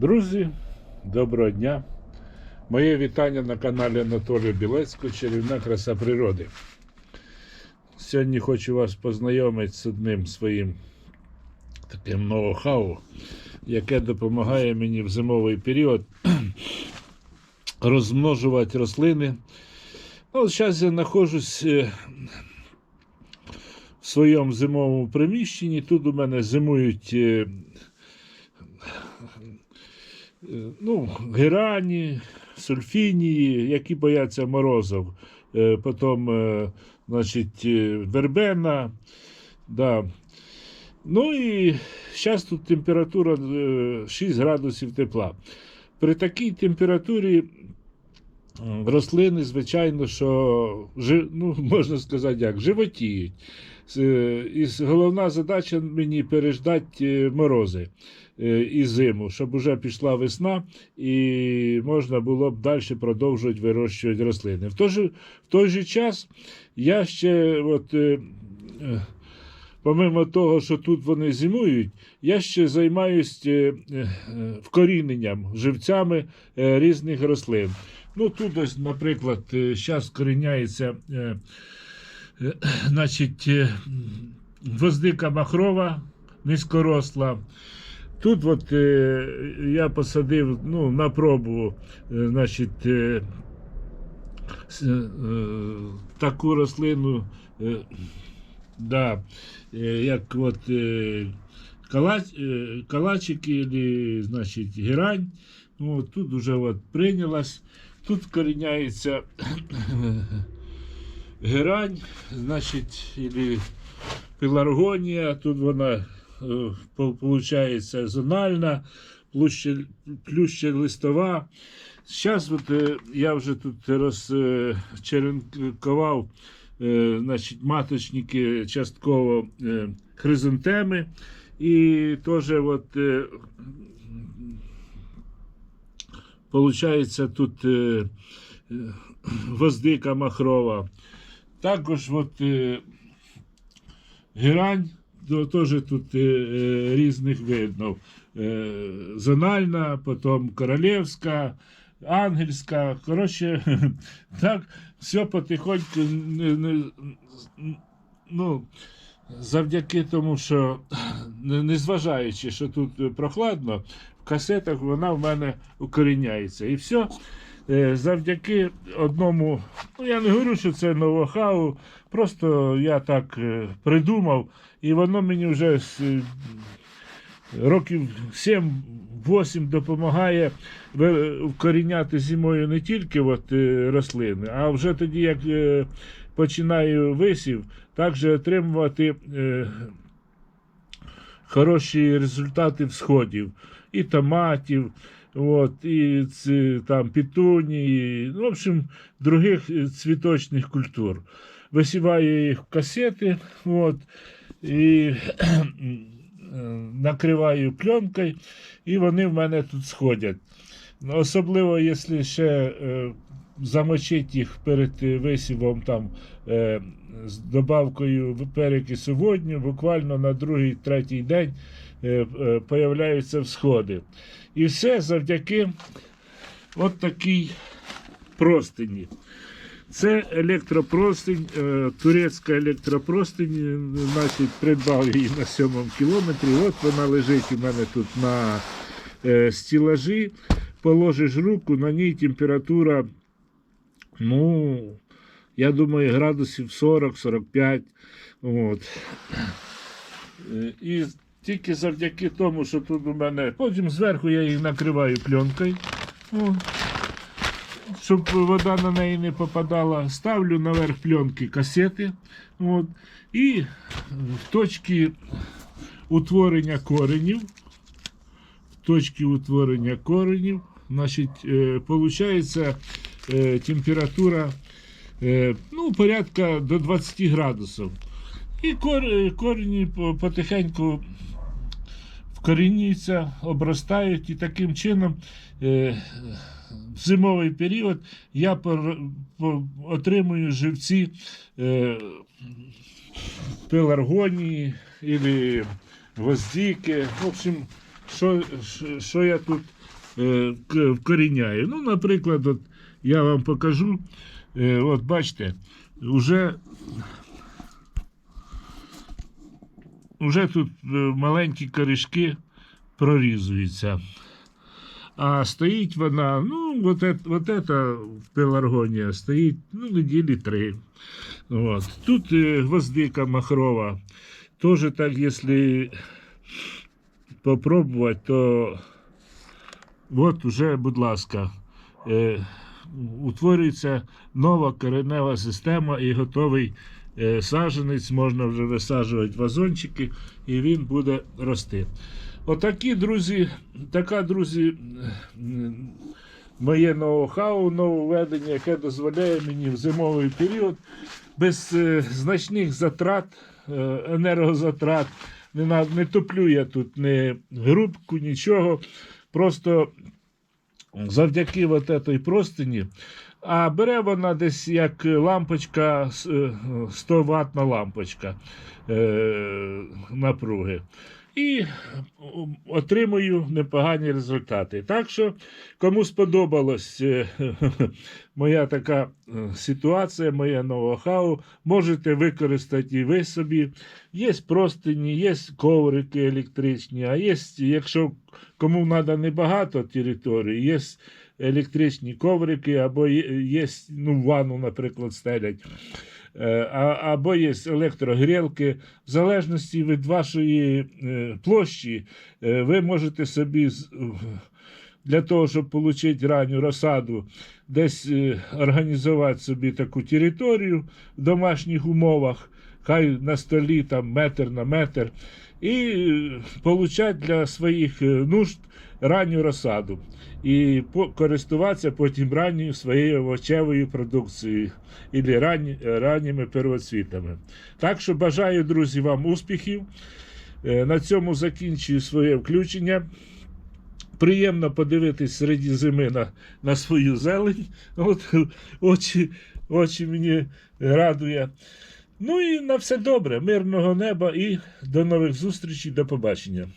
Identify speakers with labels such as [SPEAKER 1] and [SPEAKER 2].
[SPEAKER 1] Друзі, доброго дня! Моє вітання на каналі Анатолія Білецького Чарівна краса природи. Сьогодні хочу вас познайомити з одним своїм таким ноу-хау, яке допомагає мені в зимовий період розмножувати рослини. Ну, зараз я знаходжусь е, в своєму зимовому приміщенні. Тут у мене зимують е, ну, герані, сульфінії, які бояться морозів. Е, Потім, е, значить, е, вербена. Да. Ну і зараз тут температура е, 6 градусів тепла. При такій температурі рослини, звичайно, що ну, можна сказати, як, животіють. І головна задача мені переждати е, морози е, і зиму, щоб вже пішла весна і можна було б далі продовжувати вирощувати рослини. В той же, в той же час я ще, от, е, помимо того, що тут вони зимують, я ще займаюся вкоріненням живцями різних рослин. Ну, тут ось, наприклад, зараз коріняється значить, е, гвоздика махрова, низькоросла. Тут от, е, я посадив ну, на пробу е, значить, е, е, таку рослину, е, да, е, як от, е, калач, е, калачики, значить, герань. Ну, тут вже от прийнялась. Тут коріняється герань, значить, или пеларгонія, тут вона виходить зональна, плюща, плюща листова. Зараз от, е, я вже тут розчеренкував е, значить, маточники частково е, хризантеми. І теж от, е, получається тут е, е, махрова. Також от, е, герань, то теж тут е, е, різних видно. Е, зональна, потім королівська, ангельська. Коротше, так, все потихоньку не, не, ну, завдяки тому, що не- незважаючи, що тут прохладно, в касетах вона в мене укоріняється. І все. Е, Завдяки одному, ну я не говорю, що це новохау, просто я так е, придумав, і воно мені вже з е, років 7-8 допомагає вкоріняти зимою не тільки от, рослини, а вже тоді, як починаю висів, також отримувати хороші результати всходів і томатів, от, і ці, там, петунії, ну, в общем, других е, цвіточних культур. Висіваю їх в касети, от, і е, накриваю пленкою, і вони в мене тут сходять. Ну, Особливо, якщо ще е, замочити їх перед висівом там, з добавкою перекису водню, буквально на другий-третій день появляються всходи. І все завдяки от такій простині. Це електропростинь, е, турецька електропростинь, е, значить, придбав її на сьомому кілометрі. От вона лежить у мене тут на е, стілажі. Положиш руку, на ній температура, ну, я думаю, градусів 40-45. От. Е, І тільки завдяки тому, що тут у мене. Потім зверху я їх накриваю пленкою. О, щоб вода на неї не попадала. Ставлю наверх пленки касети. От, і в точці утворення коренів. В точці утворення коренів, значить, е, получається е, температура е, ну, порядка до 20 градусів. І кор, корені потихеньку вкорінюються, обростають, і таким чином е, в зимовий період я отримую живці е, пеларгонії або гвоздики. В общем, що- що я тут е, вкоріняю. Ну, наприклад, от я вам покажу. Е, От бачите, вже, вже тут е, маленькі корішки прорізуються. А стоїть вона, ну, это, вот это пеларгонія стоїть ну, неділі три. От. Тут е, гвоздика махрова. Тоже так, если попробовать, то от уже, будь ласка, е, утворюється нова коренева система і готовий е, саджанець, можна вже висаджувати вазончики, і він буде рости. Отакі, друзі, така, друзі, моє ноу-хау, нововведення, яке дозволяє мені в зимовий період без е, значних затрат, е, енергозатрат. Не, не топлю я тут ні грубку, нічого. Просто завдяки вот этой простині. А бере вона десь як лампочка, с- е, 100 ватна лампочка е, напруги. І отримую непогані результати. Так що, кому сподобалась е, моя така е, ситуація, моє ноу-хау, можете використати і ви собі. Є простині, є коврики електричні, а є, якщо кому треба небагато території, є електричні коврики, або є, ну, ванну, наприклад, стелять. Е, Або є електрогрілки. В залежності від вашої е, площі, е, ви можете собі для того, щоб отримати ранню розсаду, десь організувати собі таку територію в домашніх умовах, хай на столі там метр на метр, і отримати для своїх е, нужд ранню розсаду. І користуватися потім ранньою своєю овочевою продукцією і ранні, ранніми первоцвітами. Так що бажаю, друзі, вам успіхів. Е, На цьому закінчую своє включення. Приємно подивитись серед зими на, на свою зелень. От, очі, очі мені радує. Ну і на все добре, мирного неба і до нових зустрічей, до побачення.